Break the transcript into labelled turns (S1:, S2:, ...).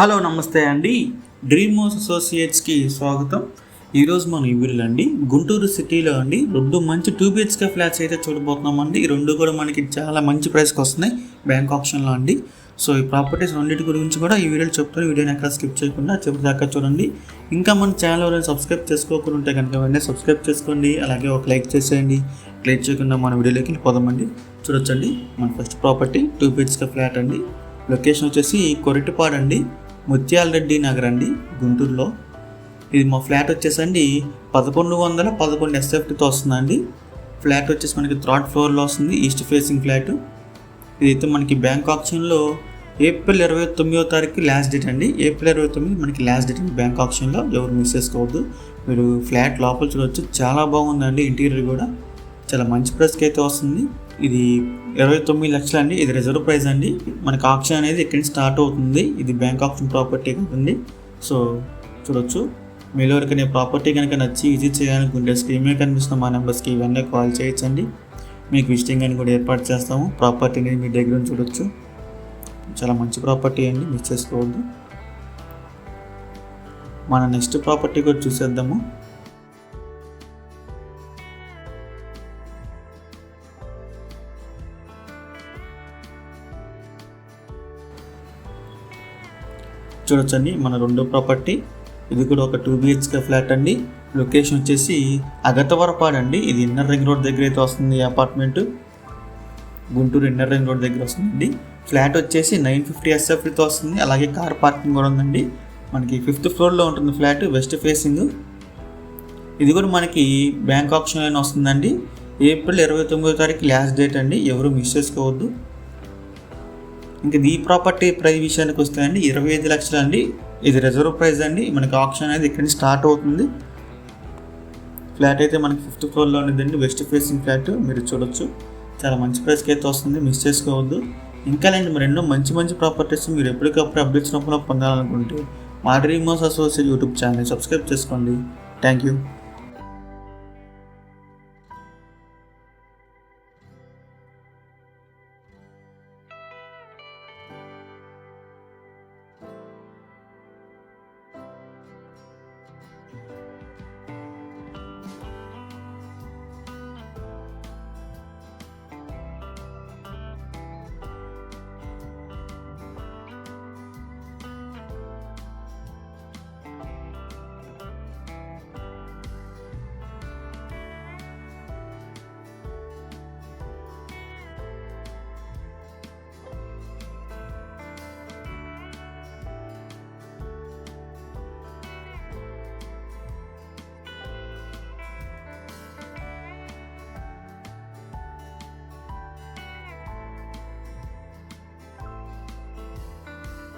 S1: Hello నమస్తే అండి. Dream house అసోసియేట్స్కి స్వాగతం. ఈరోజు మనం ఈ అండి గుంటూరు సిటీలో అండి రెండు మంచి టూ బిహెచ్కే ఫ్లాట్స్ అయితే చూడబోతున్నామండి. ఈ రెండు కూడా మనకి చాలా మంచి ప్రైస్కి వస్తున్నాయి బ్యాంక్ ఆప్షన్లో అండి. సో ఈ ప్రాపర్టీస్ రెండింటి గురించి కూడా ఈ వీడియోలో చెప్తాను. వీడియోని ఎక్కడ స్కిప్ చేయకుండా చివరి దాకా చూడండి. ఇంకా మన ఛానల్ ఎవరైనా సబ్స్క్రైబ్ చేసుకోకుండా ఉంటే కనుక వెంటనే సబ్స్క్రైబ్ చేసుకోండి. అలాగే ఒక లైక్ చేసేయండి. లైక్ చేయకుండా మన వీడియోలోకి వెళ్ళిపోదామండి. చూడొచ్చండి. మన first property two BHK flat అండి. లొకేషన్ వచ్చేసి కొరటిపాడు అండి. ముత్యాల రెడ్డి నగర్ అండి గుంటూరులో. ఇది మా ఫ్లాట్ వచ్చేసండి పదకొండు వందల పదకొండు ఎస్ఎఫ్టీతో వస్తుందండి. ఫ్లాట్ వచ్చేసి మనకి థర్డ్ ఫ్లోర్లో వస్తుంది ఈస్ట్ ఫేసింగ్ ఫ్లాట్. ఇదైతే మనకి బ్యాంక్ ఆప్షన్లో ఏప్రిల్ ఇరవై తొమ్మిదో తారీఖు లాస్ట్ డేట్ అండి. ఏప్రిల్ ఇరవై తొమ్మిది మనకి లాస్ట్ డేట్ అండి బ్యాంక్ ఆప్షన్లో. ఎవరు మిస్ చేసుకోవద్దు. మీరు ఫ్లాట్ లోపల చూడవచ్చు చాలా బాగుందండి ఇంటీరియర్ కూడా. చాలా మంచి ప్రైస్కి అయితే వస్తుంది. ఇది ఇరవై తొమ్మిది లక్షలు అండి. ఇది రిజర్వ్ ప్రైస్ అండి. మనకి ఆప్షన్ అనేది ఇక్కడి నుంచి స్టార్ట్ అవుతుంది. ఇది బ్యాంక్ ఆప్షన్ ప్రాపర్టీ ఉంటుంది సో చూడొచ్చు. మీలో ఎవరికైనా ప్రాపర్టీ కనుక నచ్చి విజిట్ చేయాలనుకుంటే స్క్రీన్ మీద కనిపిస్తున్న మా నెంబర్స్కి ఇవన్నీ కాల్ చేయొచ్చండి. మీకు విజిటింగ్ అని కూడా ఏర్పాటు చేస్తాము. ప్రాపర్టీ అనేది మీ దగ్గర నుంచి చూడొచ్చు. చాలా మంచి ప్రాపర్టీ అండి. మిస్ చేసుకోవద్దు. మన నెక్స్ట్ ప్రాపర్టీ కూడా చూసేద్దాము. చూడొచ్చండి. మన రెండో ప్రాపర్టీ. ఇది కూడా ఒక టూ బిహెచ్కే ఫ్లాట్ అండి. లొకేషన్ వచ్చేసి అగతవరపాడు అండి ఇది ఇన్నర్ రింగ్ రోడ్ దగ్గర అయితే వస్తుంది ఈ apartment. Guntur inner ring road దగ్గర వస్తుందండి. ఫ్లాట్ వచ్చేసి నైన్ ఫిఫ్టీ ఎస్ఎఫ్తో వస్తుంది. అలాగే కార్ పార్కింగ్ కూడా ఉందండి. మనకి ఫిఫ్త్ ఫ్లోర్లో ఉంటుంది ఫ్లాట్ వెస్ట్ ఫేసింగ్. ఇది కూడా మనకి బ్యాంక్ ఆప్షన్ వస్తుందండి. ఏప్రిల్ ఇరవై తొమ్మిదో తారీఖు లాస్ట్ డేట్ అండి. ఎవరు మిస్ చేసుకోవద్దు. ఇంకా ఈ ప్రాపర్టీ ప్రైస్ విషయానికి వస్తే అండి ఇరవై ఐదు లక్షలు అండి. ఇది రిజర్వ్ ప్రైస్ అండి. మనకి ఆప్షన్ అనేది ఇక్కడ నుంచి స్టార్ట్ అవుతుంది. ఫ్లాట్ అయితే మనకి ఫిఫ్త్ ఫ్లోర్లో ఉండేదండి వెస్ట్ ఫేసింగ్ ఫ్లాట్ మీరు చూడొచ్చు. చాలా మంచి ప్రైస్కి అయితే వస్తుంది. మిస్ చేసుకోవద్దు. ఇంకా లేండి మరి ఎన్నో మంచి మంచి ప్రాపర్టీస్ మీరు ఎప్పటికప్పుడు అప్డేట్స్ రూపంలో పొందాలనుకుంటే మా dream associate YouTube channel subscribe చేసుకోండి. Thank you